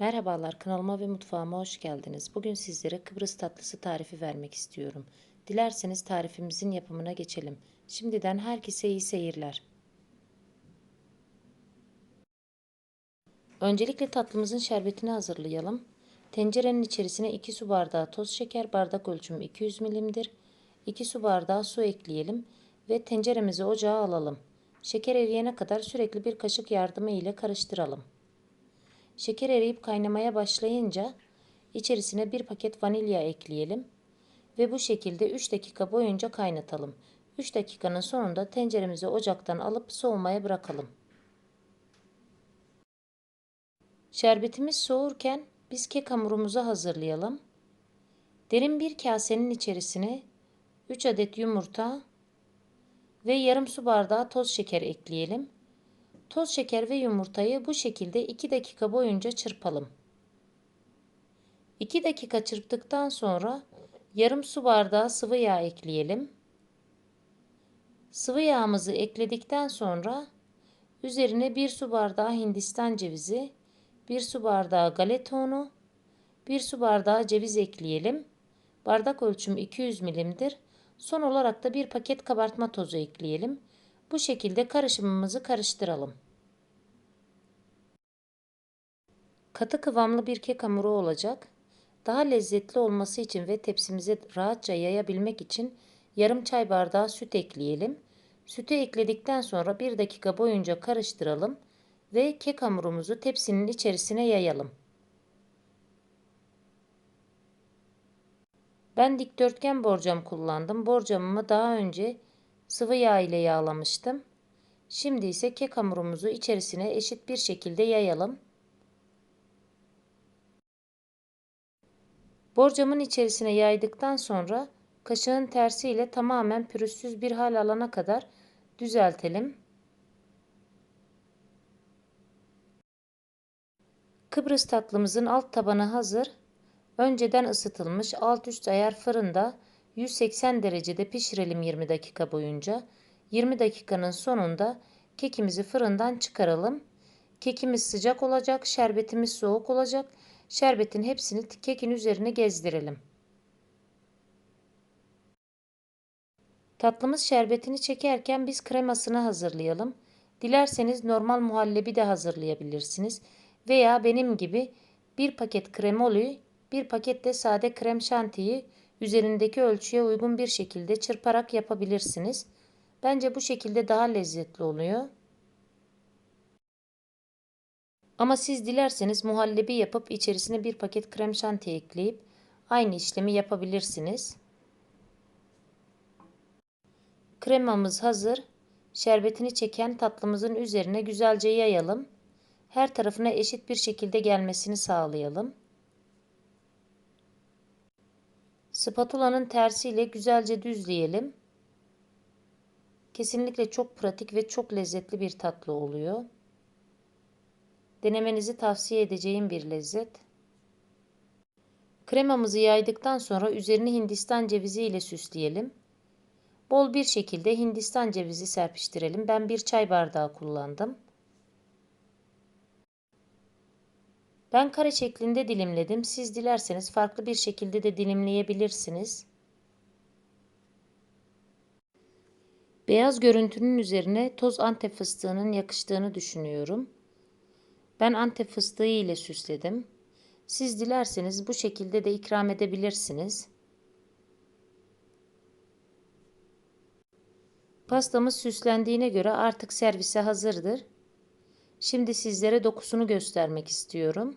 Merhabalar kanalıma ve mutfağıma hoş geldiniz. Bugün sizlere Kıbrıs tatlısı tarifi vermek istiyorum. Dilerseniz tarifimizin yapımına geçelim. Şimdiden herkese iyi seyirler. Öncelikle tatlımızın şerbetini hazırlayalım. Tencerenin içerisine 2 su bardağı toz şeker, bardak ölçümü 200 milimdir. 2 su bardağı su ekleyelim ve tenceremizi ocağa alalım. Şeker eriyene kadar sürekli bir kaşık yardımı ile karıştıralım. Şeker eriyip kaynamaya başlayınca içerisine bir paket vanilya ekleyelim ve bu şekilde 3 dakika boyunca kaynatalım. 3 dakikanın sonunda tenceremizi ocaktan alıp soğumaya bırakalım. Şerbetimiz soğurken biz kek hamurumuzu hazırlayalım. Derin bir kasenin içerisine 3 adet yumurta ve yarım su bardağı toz şeker ekleyelim. Toz şeker ve yumurtayı bu şekilde 2 dakika boyunca çırpalım. 2 dakika çırptıktan sonra yarım su bardağı sıvı yağ ekleyelim. Sıvı yağımızı ekledikten sonra üzerine 1 su bardağı hindistan cevizi, 1 su bardağı galeta unu, 1 su bardağı ceviz ekleyelim. Bardak ölçümü 200 milimdir. Son olarak da bir paket kabartma tozu ekleyelim. Bu şekilde karışımımızı karıştıralım. Katı kıvamlı bir kek hamuru olacak. Daha lezzetli olması için ve tepsimize rahatça yayabilmek için yarım çay bardağı süt ekleyelim. Sütü ekledikten sonra 1 dakika boyunca karıştıralım ve kek hamurumuzu tepsinin içerisine yayalım. Ben dikdörtgen borcam kullandım. Borcamımı daha önce sıvı yağ ile yağlamıştım. Şimdi ise kek hamurumuzu içerisine eşit bir şekilde yayalım. Borcamın içerisine yaydıktan sonra kaşığın tersiyle tamamen pürüzsüz bir hal alana kadar düzeltelim. Kıbrıs tatlımızın alt tabanı hazır. Önceden ısıtılmış alt üst ayar fırında 180 derecede pişirelim 20 dakika boyunca. 20 dakikanın sonunda kekimizi fırından çıkaralım. Kekimiz sıcak olacak, şerbetimiz soğuk olacak. Şerbetin hepsini kekin üzerine gezdirelim. Tatlımız şerbetini çekerken biz kremasını hazırlayalım. Dilerseniz normal muhallebi de hazırlayabilirsiniz. Veya benim gibi bir paket kremoli, bir paket de sade krem şantiyi üzerindeki ölçüye uygun bir şekilde çırparak yapabilirsiniz. Bence bu şekilde daha lezzetli oluyor. Ama siz dilerseniz muhallebi yapıp içerisine bir paket krem şanti ekleyip aynı işlemi yapabilirsiniz. Kremamız hazır. Şerbetini çeken tatlımızın üzerine güzelce yayalım. Her tarafına eşit bir şekilde gelmesini sağlayalım. Spatulanın tersiyle güzelce düzleyelim. Kesinlikle çok pratik ve çok lezzetli bir tatlı oluyor. Denemenizi tavsiye edeceğim bir lezzet. Kremamızı yaydıktan sonra üzerini hindistan cevizi ile süsleyelim. Bol bir şekilde hindistan cevizi serpiştirelim. Ben bir çay bardağı kullandım. Ben kare şeklinde dilimledim. Siz dilerseniz farklı bir şekilde de dilimleyebilirsiniz. Beyaz görüntünün üzerine toz antep fıstığının yakıştığını düşünüyorum. Ben antep fıstığı ile süsledim. Siz dilerseniz bu şekilde de ikram edebilirsiniz. Pastamız süslendiğine göre artık servise hazırdır. Şimdi sizlere dokusunu göstermek istiyorum.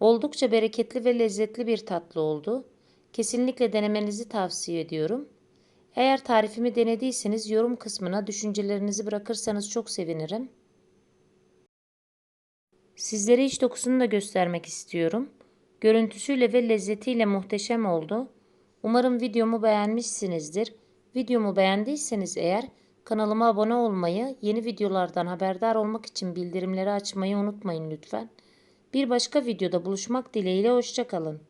Oldukça bereketli ve lezzetli bir tatlı oldu. Kesinlikle denemenizi tavsiye ediyorum. Eğer tarifimi denediyseniz yorum kısmına düşüncelerinizi bırakırsanız çok sevinirim. Sizlere iç dokusunu da göstermek istiyorum. Görüntüsüyle ve lezzetiyle muhteşem oldu. Umarım videomu beğenmişsinizdir. Videomu beğendiyseniz eğer kanalıma abone olmayı, yeni videolardan haberdar olmak için bildirimleri açmayı unutmayın lütfen. Bir başka videoda buluşmak dileğiyle hoşçakalın.